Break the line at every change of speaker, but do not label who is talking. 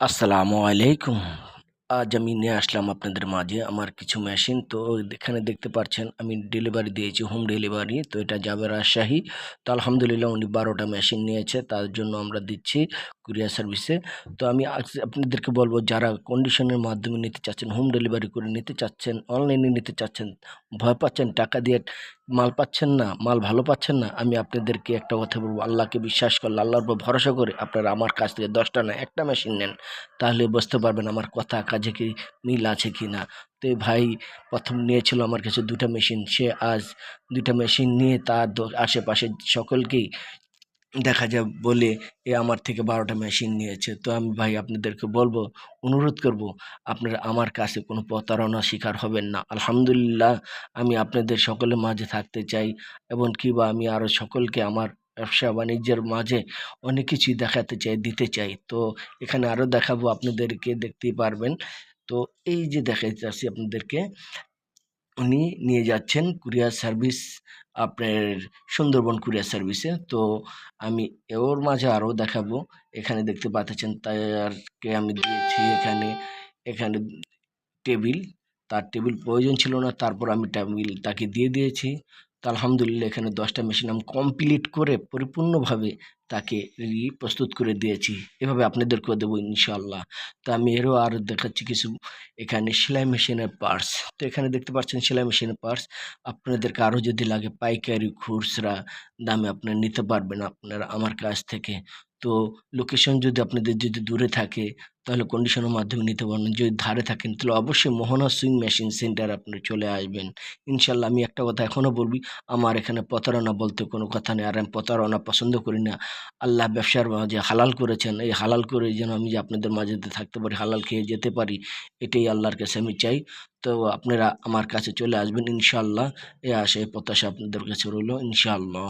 আসসালামু আলাইকুম। আজ আমি নিয়ে আসলাম আপনাদের মাঝে আমার কিছু মেশিন। তো এখানে দেখতে পাচ্ছেন আমি ডেলিভারি দিয়েছি, হোম ডেলিভারি। তো এটা যাবে রাজশাহী। তো আলহামদুলিল্লাহ উনি বারোটা মেশিন নিয়েছে, তার জন্য আমরা দিচ্ছি। কুরিয়ার সার্ভিসে। তো আমি আপনাদেরকে বলব, যারা কন্ডিশনের মাধ্যমে নিতে চাচ্ছেন হোম ডেলিভারি করে নিতে চাচ্ছেন অনলাইনে নিতে চাচ্ছেন, ভয় পাচ্ছেন, টাকা দিয়ে মাল পাচ্ছেন না, মাল ভালো পাচ্ছেন না, আমি আপনাদেরকে একটা কথা বলব, আল্লাহকে বিশ্বাস করলে, আল্লাহর উপর ভরসা করে আপনারা আমার কাছ থেকে দশটা না, একটা মেশিন নেন। তাহলে বুঝতে পারবেন আমার কথা, কাজে কি মিল আছে কি না। তো ভাই প্রথম নিয়েছিল আমার কাছে দুটা মেশিন সে আজ দুটা মেশিন নিয়ে তার আশেপাশে সকলকেই দেখা যায় বলে এ আমার থেকে বারোটা মেশিন নিয়েছে। তো আমি ভাই আপনাদেরকে বলব, অনুরোধ করব, আপনারা আমার কাছে কোনো প্রতারণা শিকার হবেন না। আলহামদুলিল্লাহ, আমি আপনাদের সকলের মাঝে থাকতে চাই এবং কি বা আমি আরও সকলকে আমার ব্যবসা বাণিজ্যের মাঝে অনেক কিছুই দেখাতে চাই, দিতে চাই। তো এখানে আরও দেখাবো, আপনাদেরকে দেখতেই পারবেন। তো এই যে দেখাইতেছি আপনাদেরকে উনি নিয়ে যাচ্ছেন কুরিয়ার সার্ভিস, আপনার সুন্দরবন কুরিয়ার সার্ভিসে। তো আমি ওর মাঝে আরও দেখাবো। এখানে দেখতে পাচ্ছেন তারকে আমি দিয়েছি এখানে এখানে টেবিল। তার টেবিল প্রয়োজন ছিল না, তারপর আমি টেবিল তাকে দিয়ে দিয়েছি। তো আলহামদুলিল্লাহ এখানে দশটা মেশিন আমি কমপ্লিট করে পরিপূর্ণভাবে তাকে প্রস্তুত করে দিয়েছি। এভাবে আপনাদেরকেও দেবো ইনশাল্লাহ তো আমি এরও আর দেখাচ্ছি কিছু এখানে সেলাই মেশিনের পার্টস তো এখানে দেখতে পাচ্ছেন সেলাই মেশিনের পার্টস আপনাদেরকে আরও যদি লাগে পাইকারি খুচরা দামে আপনারা নিতে পারবেন আপনারা আমার কাছ থেকে। তো লোকেশন যদি আপনাদের যদি দূরে থাকে, তাহলে কন্ডিশনের মাধ্যমে নিতে পারবেন। যদি ধারে থাকেন, তাহলে অবশ্যই মোহনা সুইং মেশিন সেন্টার আপনি চলে আসবেন। ইনশাল্লাহ আমি একটা কথা এখনও বলবি, আমার এখানে প্রতারণা বলতে কোনো কথা নেই। আর আমি প্রতারণা পছন্দ করি না। আল্লাহ ব্যবসার মাঝে হালাল করেছেন, এই হালাল করে যেন আমি যে আপনাদের মাঝে থাকতে পারি, হালাল খেয়ে যেতে পারি, এটাই আল্লাহর কাছে আমি চাই। তো আপনারা আমার কাছে চলে আসবেন ইনশাআল্লাহ। এ আশা এই প্রত্যাশা আপনাদের কাছে রইল ইনশাআল্লাহ।